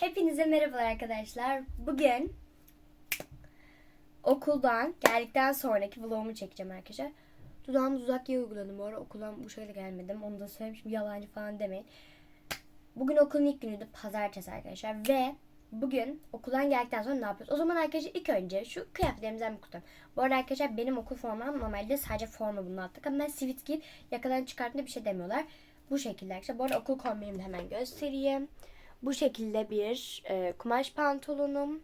Hepinize merhabalar arkadaşlar. Bugün okuldan geldikten sonraki vlogumu çekeceğim arkadaşlar. Dudağımı dudak yağı uyguladım. Bu ara okuldan bu şekilde gelmedim. Onu da söylemişim. Yalancı falan demeyin. Bugün okulun ilk günüydü. Pazartesi arkadaşlar. Ve bugün okuldan geldikten sonra ne yapıyoruz? O zaman arkadaşlar ilk önce şu kıyafetlerimizden bir kutum. Bu arada arkadaşlar benim okul formam normalde sadece forma bunu attık. Ama ben sivit giy yakadan çıkarttığında bir şey demiyorlar. Bu şekilde arkadaşlar. Bu arada okul kombinimi hemen göstereyim. Bu şekilde bir e, kumaş pantolonum.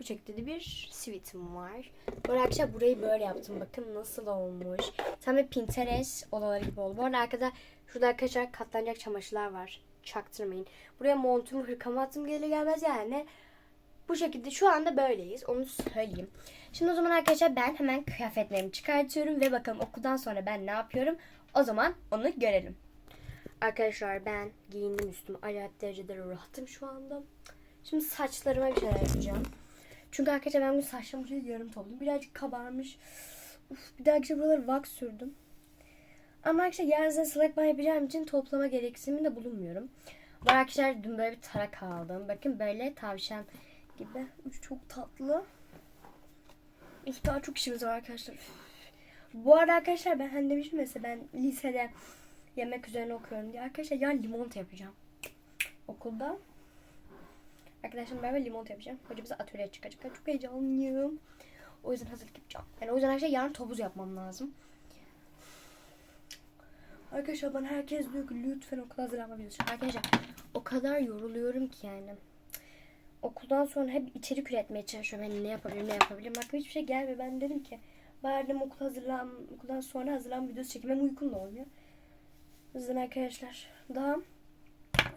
Bu şekilde de bir sivitim var. Bu arkadaşlar burayı böyle yaptım. Bakın nasıl olmuş. Tam bir Pinterest odaları gibi oldu. Bu arada arkada şurada arkadaşlar katlanacak çamaşırlar var. Çaktırmayın. Buraya montumu hırkamı attım gelir gelmez yani. Bu şekilde şu anda böyleyiz. Onu söyleyeyim. Şimdi o zaman arkadaşlar ben hemen kıyafetlerimi çıkartıyorum ve bakalım okuldan sonra ben ne yapıyorum. O zaman onu görelim. Arkadaşlar ben giyindim üstümü. Acayip derecede rahatım şu anda. Şimdi saçlarıma bir şeyler yapacağım. Çünkü arkadaşlar ben bu saçlarım şöyle yarım topladım. Birazcık kabarmış. Uf, bir de arkadaşlar buraları wax sürdüm. Ama arkadaşlar yarın size slak ban yapacağım için toplama gereksiniminde bulunmuyorum. Bu arkadaşlar dün böyle bir tarak aldım. Bakın böyle tavşan gibi. Çok tatlı. İlk daha çok işimiz var arkadaşlar. Bu arada arkadaşlar ben hani demiştim mesela ben lisede yemek üzerine okuyorum diye. Arkadaşlar yarın limonata yapacağım. Okulda. Arkadaşlarım beraber limonata yapacağım. Hoca bize atölye çıkacak. Çok heyecanlıyım. O yüzden hazırlık yapacağım. Yani o yüzden arkadaşlar yarın topuz yapmam lazım. Arkadaşlar bana herkes diyor ki lütfen okula hazırlanma videosu. çek. Arkadaşlar o kadar yoruluyorum ki yani. Okuldan sonra hep içerik üretmeye çalışıyorum. Yani ne yapabilirim ne yapabilirim. Aklıma hiçbir şey gelmiyor. Ben dedim ki bari okul hazırlan, okuldan sonra hazırlan videosu çekeyim. Hem uykum da olmuyor. Yüzden arkadaşlar daha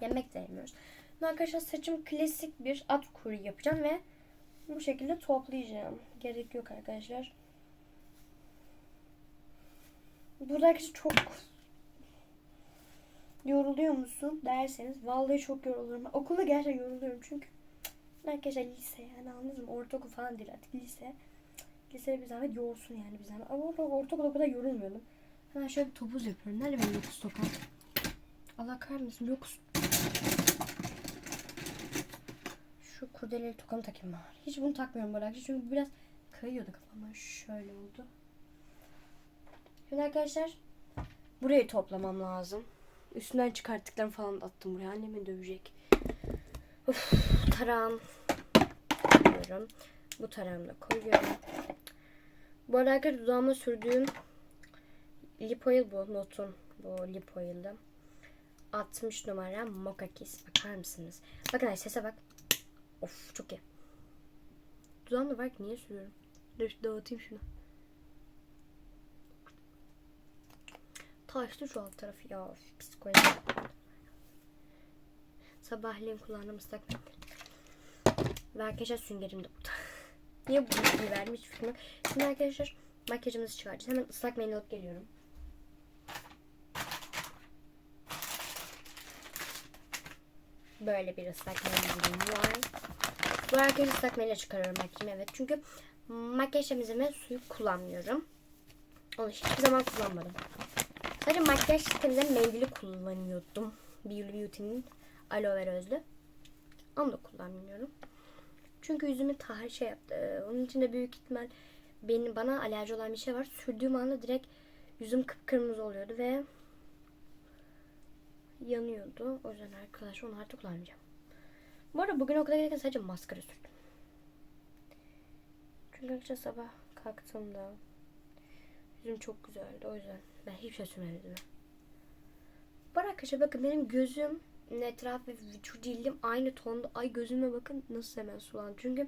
yemek de yemiyoruz. Şimdi arkadaşlar saçım klasik bir at kuru yapacağım ve bu şekilde toplayacağım. Gerek yok arkadaşlar. Burada arkadaşlar çok yoruluyor musun derseniz vallahi çok yoruluyorum. Ben Okulda gerçekten yoruluyorum çünkü arkadaşlar lise yani anladınız mı? Ortaokul falan değil artık lise. Lisede bir zahmet yorsun yani bir zahmet. Ama orta- ortaokulda o kadar yorulmuyordum. Hemen şöyle bir topuz yapıyorum. Nerede benim lokus tokam? Allah kahretmesin lokus. Şu kurdeleli tokamı takayım bari. Hiç bunu takmıyorum arada. Çünkü biraz kayıyordu kafama. Şöyle oldu. Şimdi arkadaşlar burayı toplamam lazım. Üstünden çıkarttıklarımı falan attım buraya. Annem beni dövecek. Of, tarağım. Koyuyorum. Bu tarağımı da koyuyorum. Bu arada dudağıma sürdüğüm lip oil bu. Notun bu lip oil'de. 60 numara Mocha Kiss. Bakar mısınız? Bakın ay sese bak. Of çok iyi. Dudağımda var ki niye sürüyorum? Dur dağıtayım şunu. Taştı şu alt tarafı ya. Psikoloji. Sabahleyin kullandığım ıslak. Ve arkadaşlar süngerim de burada. Niye bu verdim hiç fikrim yok. Şimdi arkadaşlar makyajımızı çıkaracağız. Hemen ıslak mendil alıp geliyorum. Böyle bir ıslak mendilim var. Bu arkadaşlar ıslak mendil çıkarıyorum makyajımı evet. Çünkü makyaj temizleme suyu kullanmıyorum. Onu hiçbir zaman kullanmadım. Sadece makyaj temizleme mendili kullanıyordum. Beauty Beauty'nin aloe vera özlü. Onu da kullanmıyorum. Çünkü yüzümü tahir şey yaptı. Onun için de büyük ihtimal benim bana alerji olan bir şey var. Sürdüğüm anda direkt yüzüm kıpkırmızı oluyordu ve yanıyordu. O yüzden arkadaşlar onu artık kullanmayacağım. Bu arada bugün okula gelirken sadece maskara sürdüm. Çünkü arkadaşlar sabah kalktığımda yüzüm çok güzeldi. O yüzden ben hiçbir şey sürmedim. Bu arada arkadaşlar bakın benim gözüm etraf ve vücut cildim aynı tonda. Ay gözüme bakın nasıl hemen sulandı. Çünkü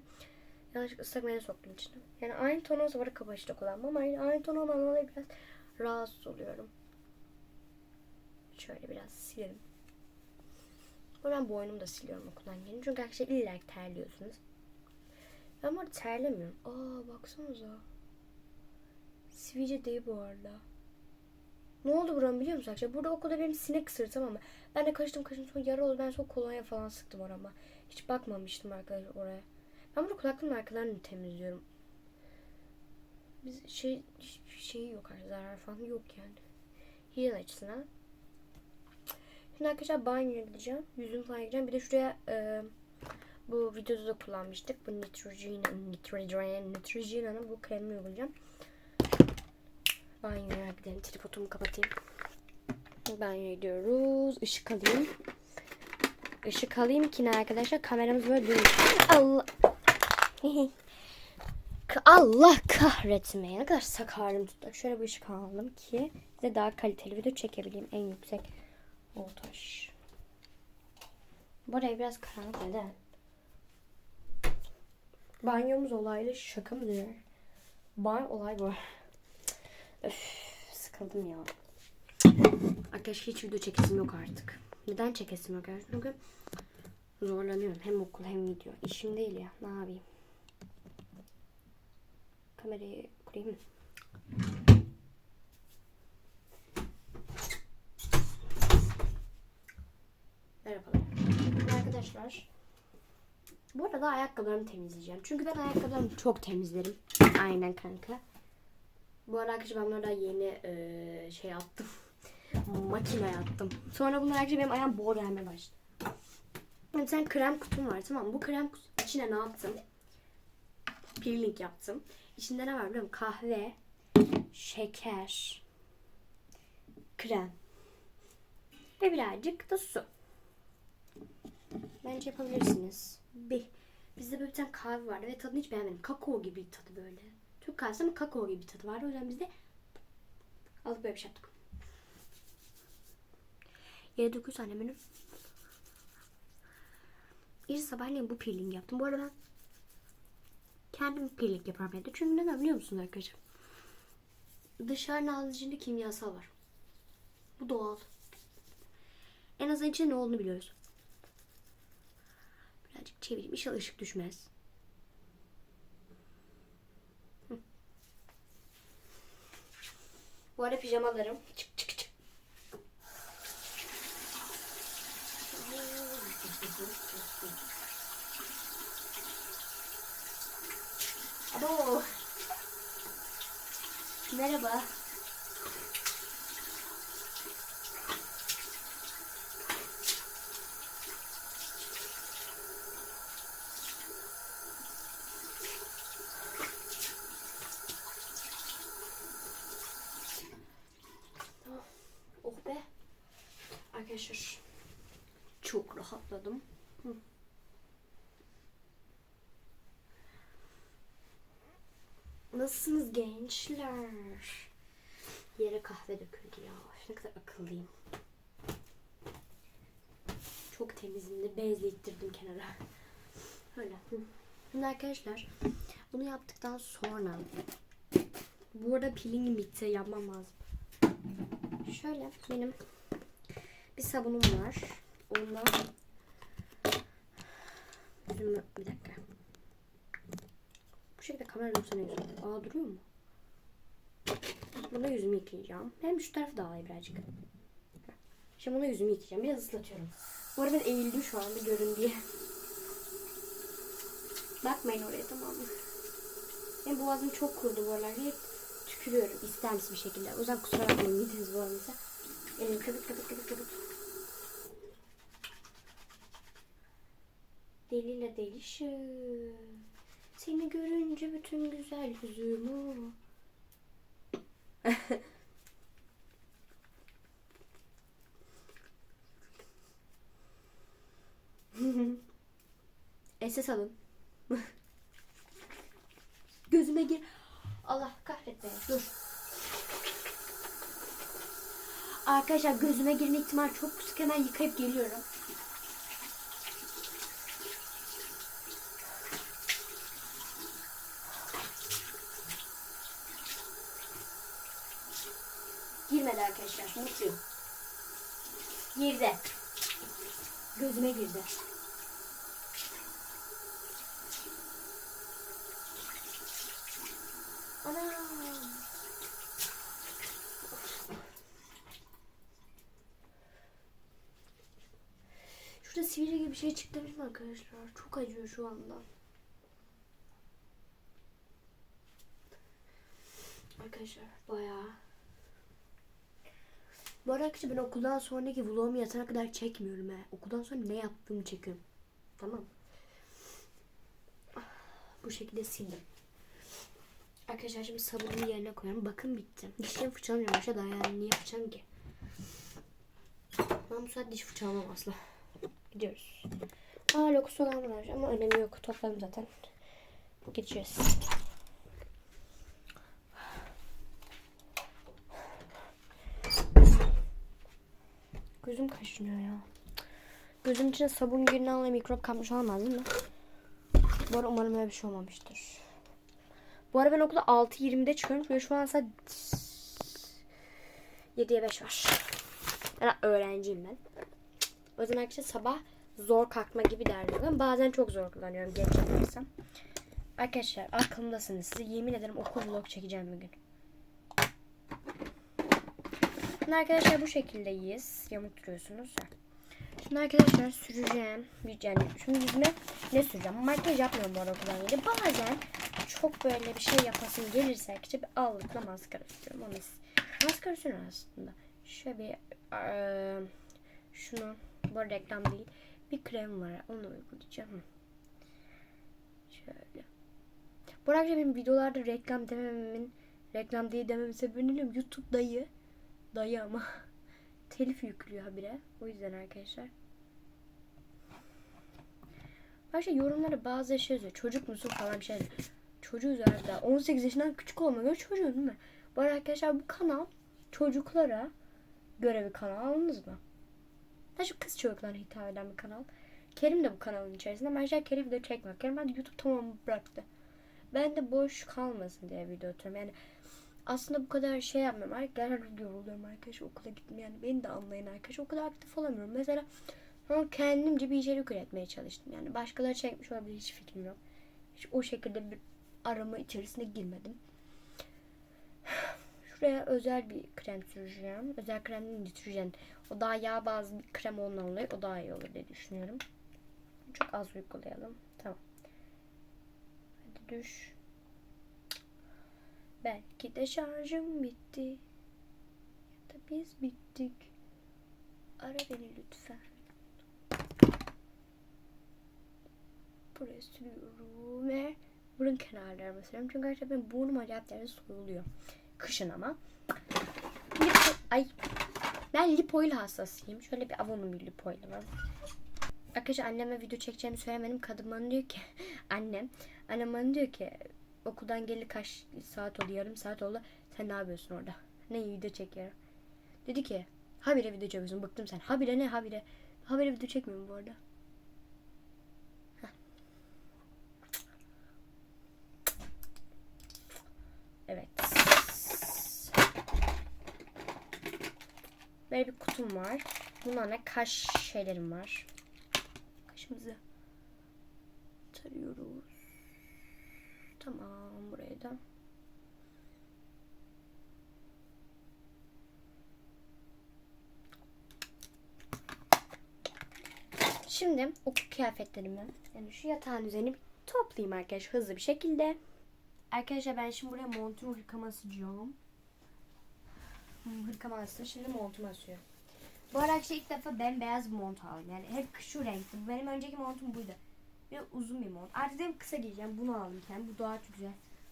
yanlışlıkla ıslak mendil soktum içine. Yani aynı ton olsa bana kapaçta kullanmam aynı, aynı ton olmadan biraz rahatsız oluyorum. Şöyle biraz silerim. Buradan boynumu da siliyorum okuldan gelince. Çünkü arkadaşlar illa terliyorsunuz. Ben bu arada terlemiyorum. Aa baksanıza. Sivilce değil bu arada. Ne oldu buram biliyor musun arkadaşlar? Burada okulda benim sinek ısırdı tamam mı? Ben de kaçtım kaçtım sonra yara oldu. Ben sonra kolonya falan sıktım orama. Hiç bakmamıştım arkadaşlar oraya. Ben burada kulaklığımın arkalarını temizliyorum. Biz şey şey yok arkadaşlar. Zarar falan yok yani. Hijyen açısından. Şimdi arkadaşlar banyo edeceğim. Yüzümü falan yıkayacağım. Bir de şuraya e, videoda da kullanmıştık. Bu Neutrogena, Neutrogena, Neutrogena'nın bu kremini uygulayacağım. Banyoya gidelim. Tripodumu kapatayım. Banyoya gidiyoruz. Işık alayım. Işık alayım ki ne arkadaşlar kameramız böyle durmuş. Allah. Allah kahretmeye. Ne kadar sakarım tuttu. Şöyle bir ışık aldım ki size daha kaliteli video çekebileyim. En yüksek voltaj. Bu arada biraz karanlık neden? Banyomuz olaylı şaka mıdır? Banyo olay bu. Öf, sıkıldım ya. Arkadaşlar hiç video çekesim yok artık. Neden çekesim yok artık? Çünkü zorlanıyorum. Hem okul hem video. İşim değil ya. Ne yapayım? Kamerayı kurayım mı? Merhabalar. Arkadaşlar. Bu arada ayakkabılarımı temizleyeceğim. Çünkü ben ayakkabılarımı çok temizlerim. Aynen kanka. Bu arada arkadaşlar ben burada yeni eee, şey attım. Makineye attım. Sonra bunlar arkadaşlar benim ayağım bor gelmeye başladı. Yani sen krem kutum var tamam mı? Bu krem kutunun içine ne yaptım? Peeling yaptım. İçinde ne var biliyor musun? Kahve, şeker, krem ve birazcık da su. Bence yapabilirsiniz. Bir, bizde böyle bir tane kahve vardı ve tadını hiç beğenmedim. Kakao gibi bir tadı böyle. Türk kahvesi ama kakao gibi bir tadı vardı. O yüzden biz de alıp böyle bir şey yaptık. 7-9 tane benim. İyi sabahleyin bu peeling yaptım. Bu arada ben kendim peeling yaparım evde. Çünkü neden biliyor musunuz arkadaşlar? Dışarının ağzının kimyasal var. Bu doğal. En azından içinde ne olduğunu biliyoruz. Birazcık çevireyim. İnşallah ışık düşmez. Hı. Bu arada pijamalarım. Çık çık çık. Abo. Merhaba. Arkadaşlar çok rahatladım. Hı. Nasılsınız gençler? Yere kahve döküldü ya. Ne kadar akıllıyım. Çok temizim de bezle ittirdim kenara. Öyle. Şimdi arkadaşlar bunu yaptıktan sonra bu arada pilingim bitti. Yapmam lazım. Şöyle benim bir sabunum var. Onunla yüzümü bir dakika. Bu şekilde kamera dursana yüzüm. Aa duruyor mu? Buna yüzümü yıkayacağım. Hem şu tarafı da alayım birazcık. Şimdi buna yüzümü yıkayacağım. Biraz ıslatıyorum. Bu arada eğildim şu anda görün diye. Bakmayın oraya tamam mı? Benim boğazım çok kurudu bu aralar. Hep tükürüyorum istemsiz bir şekilde. O yüzden kusura bakmayın mideniz bulanırsa. Elim kapıt kapıt kapıt kapıt. Deliyle delişim. Seni görünce bütün güzel yüzümü. Esas alın. Gözüme gir. Allah kahretme. Dur. Arkadaşlar gözüme girme ihtimal çok küçük. Hemen yıkayıp geliyorum. Girmedi arkadaşlar. Mutluyum. Girdi. Gözüme girdi. Anam. Şurada sivri gibi bir şey çıktı değil mi arkadaşlar? Çok acıyor şu anda. Arkadaşlar bayağı. Bu arada ben okuldan sonraki vlogumu yatana kadar çekmiyorum he. Okuldan sonra ne yaptığımı çekiyorum. Tamam. Bu şekilde sildim. Arkadaşlar şimdi sabunu yerine koyuyorum. Bakın bitti. Dişlerimi fırçalamıyorum aşağıda yani niye fırçalayayım ki? Ben bu saat diş fırçalamam asla. Gidiyoruz. Aa lokusu kalmamış ama önemi yok. Topladım zaten. Gideceğiz. Gözüm kaşınıyor ya. Gözüm içine sabun dolayı mikrop kapmış olamaz değil mi? Bu arada umarım öyle bir şey olmamıştır. Bu arada ben okulda 6.20'de çıkıyorum ve şu an saat 7'ye 5 var. Yani öğrenciyim ben. O yüzden arkadaşlar sabah zor kalkma gibi derdim. Bazen çok zor kullanıyorum geç yatarsam. Arkadaşlar aklımdasınız. Size yemin ederim okul vlog çekeceğim bugün. Şimdi arkadaşlar bu şekildeyiz. Yamuk duruyorsunuz. Şimdi arkadaşlar süreceğim. Yani şimdi yüzüme ne süreceğim? Makyaj yapmıyorum bu arada geldi. Bazen çok böyle bir şey yapasım gelirse işte bir allıkla maskara sürüyorum. Onu maskara sürüyorum aslında. Şöyle bir eee, şunu bu arada reklam değil. Bir krem var. Onu uygulayacağım. Şöyle. Bu arada benim videolarda reklam demememin reklam diye dememin sebebi ne? YouTube dayı. Dayı ama. telif yüklüyor habire. O yüzden arkadaşlar. Başka yorumlara bazı şey yazıyor. Çocuk musun falan bir şey yazıyor. Çocuğuz herhalde. 18 yaşından küçük olma göre çocuğuz değil mi? Bu arkadaşlar bu kanal çocuklara göre bir kanal anladınız mı? Daha çok kız çocuklarına hitap eden bir kanal. Kerim de bu kanalın içerisinde. Ben arkadaşlar Kerim video çekmiyor. Kerim ben de YouTube tamamı bıraktı. Ben de boş kalmasın diye video atıyorum. Yani aslında bu kadar şey yapmıyorum. Arkadaşlar yoruluyorum arkadaşlar okula gitmeye. Yani beni de anlayın arkadaşlar. O kadar aktif olamıyorum. Mesela ben kendimce bir içerik üretmeye çalıştım. Yani başkaları çekmiş olabilir hiç fikrim yok. Hiç o şekilde bir arama içerisine girmedim. Şuraya özel bir krem süreceğim. Özel kremden süreceğim. O daha yağ bazlı bir krem ondan dolayı o daha iyi olur diye düşünüyorum. Çok az uygulayalım. Tamam. Hadi düş. Belki de şarjım bitti. Ya da biz bittik. Ara beni lütfen. Buraya sürüyorum ve burun kenarlarıma sürüyorum. Çünkü benim burnum acayip derece soyuluyor. Kışın ama. Lipo, ay. Ben lipoil hastasıyım. Şöyle bir avonun bir lipoili var. Arkadaşlar anneme video çekeceğimi söylemedim. Kadın bana diyor ki annem. Annem bana diyor ki okuldan geleli kaç saat oldu? Yarım saat oldu. Sen ne yapıyorsun orada? Ne video çekiyorum. Dedi ki habire video çekiyorsun. Bıktım sen. Habire ne habire? Habire video çekmiyorum bu arada. Evet. Böyle bir kutum var. Bunlar ne? Kaş şeylerim var. Kaşımızı Tamam buraya da. Şimdi okul kıyafetlerimi yani şu yatağın üzerini bir toplayayım arkadaşlar hızlı bir şekilde. Arkadaşlar ben şimdi buraya montumu hırkama asacağım. Hırkama astım. Şimdi montumu asıyorum. Bu ara arkadaşlar ilk defa bembeyaz bir mont aldım. Yani hep şu renkti. Benim önceki montum buydu. Bir uzun bir mont. Artık dedim kısa giyeceğim. Bunu aldım kendim. Bu daha çok güzel.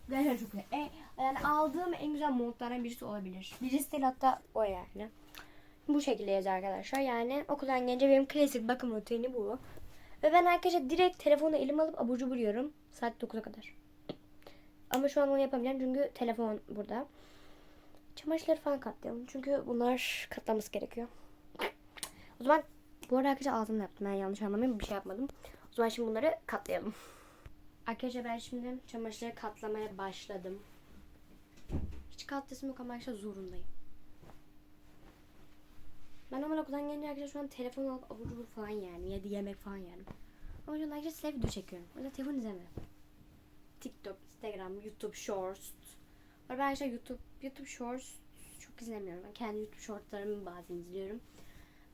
Gerçekten çok güzel. E, yani aldığım en güzel montlardan birisi olabilir. Birisi değil hatta o yani. Bu şekildeyiz arkadaşlar. Yani okuldan gelince benim klasik bakım rutini bu. Ve ben arkadaşlar direkt telefonu elime alıp abur cubur yiyorum. Saat 9'a kadar. Ama şu an onu yapamayacağım çünkü telefon burada. Çamaşırları falan katlayalım. Çünkü bunlar katlanması gerekiyor. O zaman bu arada arkadaşlar ağzımla yaptım. Ben yanlış anlamayın bir şey yapmadım. O zaman şimdi bunları katlayalım. Arkadaşlar ben şimdi çamaşırları katlamaya başladım. Hiç katlasım yok ama arkadaşlar zorundayım. Ben normal okuldan gelince arkadaşlar şu an telefon alıp abur cubur falan yani. Ya da yemek falan yani. Ama şu an arkadaşlar size video çekiyorum. O yüzden telefon izlemiyorum. TikTok, Instagram, YouTube Shorts. Var ben arkadaşlar YouTube, YouTube Shorts çok izlemiyorum. Ben kendi YouTube Shorts'larımı bazen izliyorum.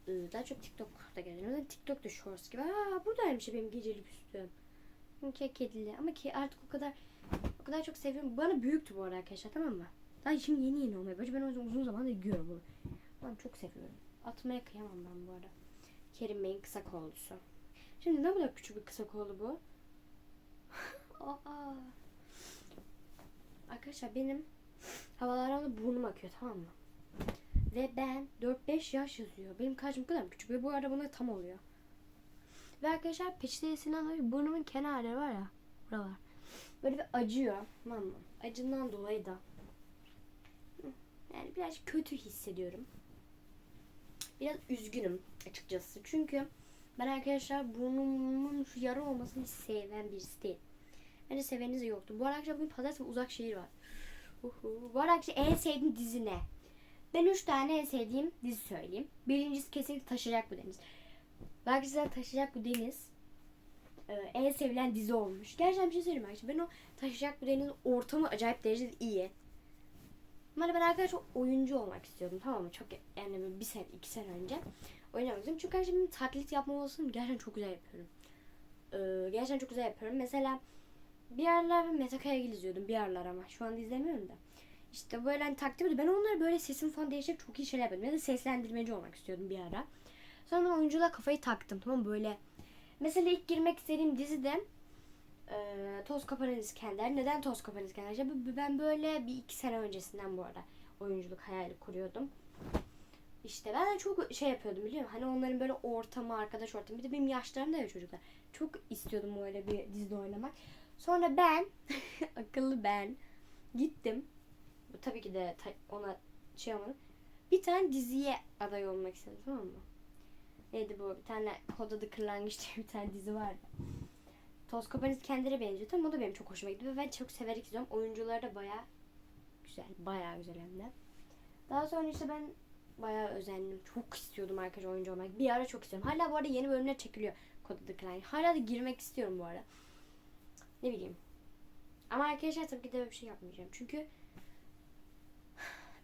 Ee, Daha çok TikTok'ta görüyorum. TikTok'ta Shorts gibi. Aa buradaymış benim gecelik üstüm. Ke kedili ama ki artık o kadar o kadar çok seviyorum. Bana büyüktü bu arada arkadaşlar tamam mı? Daha şimdi yeni yeni olmaya başladı. Ben o yüzden uzun zamandır giyiyorum bunu. Ben çok seviyorum. Atmaya kıyamam ben bu arada. Kerim Bey'in kısa kollusu. Şimdi ne kadar küçük bir kısa kollu bu. Aa. Arkadaşlar benim havalarımda burnum akıyor tamam mı? Ve ben 4-5 yaş yazıyor. Benim kaçım bu kadar küçük ve bu arada buna tam oluyor. Ve arkadaşlar peçetesinden dolayı burnumun kenarları var ya. Buralar. Böyle bir acıyor. Tamam? Acından dolayı da. Yani biraz kötü hissediyorum. Biraz üzgünüm açıkçası. Çünkü ben arkadaşlar burnumun şu yara olmasını hiç seven birisi değil. Bence seveniz de yoktu. Bu arada arkadaşlar bugün pazartesi uzak şehir var. Uhu. Bu arada en sevdiğim dizi ne? Ben üç tane en sevdiğim dizi söyleyeyim. Birincisi kesinlikle Taşacak Bu Deniz. Belki sizden Taşacak Bu Deniz e, en sevilen dizi olmuş. Gerçekten bir şey söyleyeyim arkadaşlar. Ben o Taşacak Bu Deniz'in ortamı acayip derecede iyi. Ama ben arkadaşlar oyuncu olmak istiyordum tamam mı? Çok yani bir sene iki sene önce oynamak istedim. Çünkü arkadaşlar benim taklit yapma olasılığım gerçekten çok güzel yapıyorum. Ee, gerçekten çok güzel yapıyorum. Mesela bir aralar ben Metakaya izliyordum. Bir aralar ama. Şu anda izlemiyorum da. İşte böyle hani takdim. Ben onları böyle sesim falan değiştirip çok iyi şeyler yapıyordum. Ya da seslendirmeci olmak istiyordum bir ara. Sonra oyunculuğa kafayı taktım. Tamam böyle. Mesela ilk girmek istediğim dizide e, Toz Kapanan İskender. Neden Toz Kapanan İskender? Ben böyle bir iki sene öncesinden bu arada oyunculuk hayali kuruyordum. İşte ben de çok şey yapıyordum biliyor musun? Hani onların böyle ortamı, arkadaş ortamı. Bir de benim yaşlarımda ya çocuklar. Çok istiyordum böyle bir dizide oynamak. Sonra ben, akıllı ben, gittim. Tabii ki de ona şey olmadı. Bir tane diziye aday olmak istedim tamam mı? Neydi bu? Bir tane Koda'da Kırlangıç diye bir tane dizi vardı. Toz kendine benziyor ama o da benim çok hoşuma gitti ve ben çok severek izliyorum. Oyuncuları da baya güzel. Baya güzel hem de. Daha sonra işte ben bayağı özendim. Çok istiyordum arkadaşlar oyuncu olmak. Bir ara çok istiyorum. Hala bu arada yeni bölümler çekiliyor Koda'da Kırlangıç. Hala da girmek istiyorum bu arada. Ne bileyim. Ama arkadaşlar tabii ki de bir şey yapmayacağım. Çünkü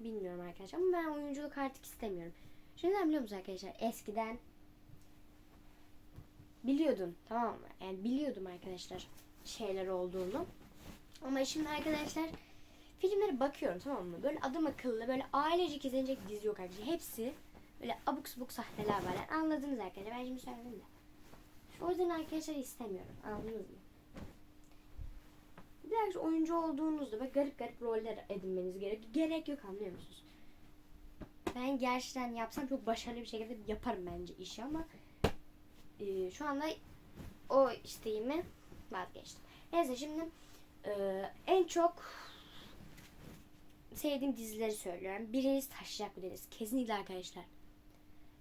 bilmiyorum arkadaşlar ama ben oyunculuk artık istemiyorum. Şimdi biliyor musunuz arkadaşlar? Eskiden biliyordum tamam mı? Yani biliyordum arkadaşlar şeyler olduğunu. Ama şimdi arkadaşlar filmlere bakıyorum tamam mı? Böyle adım akıllı böyle ailecek izlenecek dizi yok arkadaşlar. Hepsi böyle abuk subuk sahteler var. Yani anladınız arkadaşlar. Ben şimdi söyledim de. O yüzden arkadaşlar istemiyorum. Anladınız mı? Biraz oyuncu olduğunuzda böyle garip garip roller edinmeniz gerek. Gerek yok anlıyor musunuz? Ben gerçekten yapsam çok başarılı bir şekilde yaparım bence işi ama e, şu anda o isteğimi vazgeçtim. Neyse şimdi e, en çok sevdiğim dizileri söylüyorum. Birincisi Taşacak Bu Deniz. Kesinlikle arkadaşlar.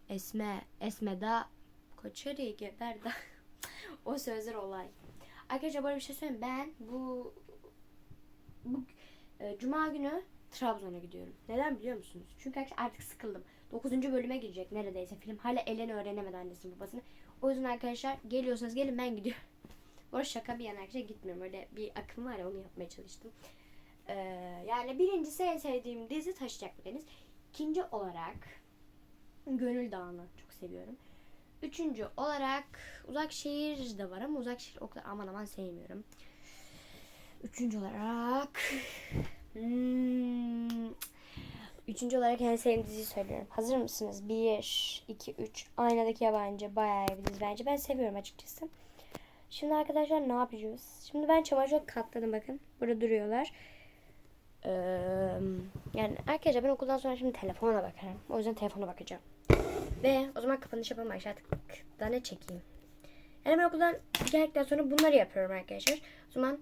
Esme, Esme da Koçeri geber da o sözler olay. Arkadaşlar böyle bir şey söyleyeyim. Ben bu bu e, cuma günü Trabzon'a gidiyorum. Neden biliyor musunuz? Çünkü artık sıkıldım. 9. bölüme girecek neredeyse film. Hala Elen öğrenemedi annesini babasını. O yüzden arkadaşlar geliyorsanız gelin ben gidiyorum. Bu arada şaka bir yana arkadaşlar gitmiyorum. Öyle bir akım var ya onu yapmaya çalıştım. Ee, yani birincisi en sevdiğim dizi Taşacak Deniz. İkinci olarak Gönül Dağı'nı çok seviyorum. Üçüncü olarak Uzak Şehir de var ama Uzak Şehir o kadar aman aman sevmiyorum. Üçüncü olarak hmm, Üçüncü olarak en sevdiğim diziyi söylüyorum. Hazır mısınız? Bir, iki, üç. Aynadaki yabancı. Bayağı iyi bir dizi bence. Ben seviyorum açıkçası. Şimdi arkadaşlar ne yapacağız? Şimdi ben çamaşır katladım bakın. Burada duruyorlar. Ee, yani arkadaşlar ben okuldan sonra şimdi telefona bakarım. O yüzden telefona bakacağım. Ve o zaman kapanış yapalım arkadaşlar. Daha ne çekeyim? Yani ben okuldan geldikten sonra bunları yapıyorum arkadaşlar. O zaman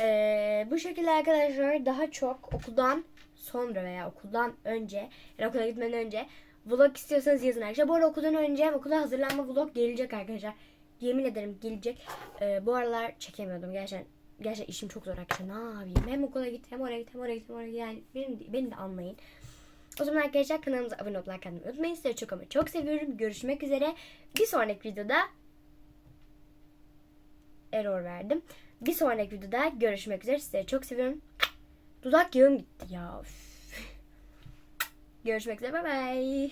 ee, bu şekilde arkadaşlar daha çok okuldan sonra veya okuldan önce yani okula gitmeden önce vlog istiyorsanız yazın arkadaşlar. Bu arada okuldan önce okula hazırlanma vlog gelecek arkadaşlar. Yemin ederim gelecek. Ee, bu aralar çekemiyordum gerçekten. Gerçekten işim çok zor arkadaşlar. Ne yapayım? Hem okula git hem oraya git hem oraya git hem oraya git. Yani beni, beni de anlayın. O zaman arkadaşlar kanalımıza abone like atmayı unutmayın. Sizleri çok ama çok seviyorum. Görüşmek üzere. Bir sonraki videoda error verdim. Bir sonraki videoda görüşmek üzere. Sizleri çok seviyorum. Dudak yağım gitti ya. Görüşmek üzere. Bay bay.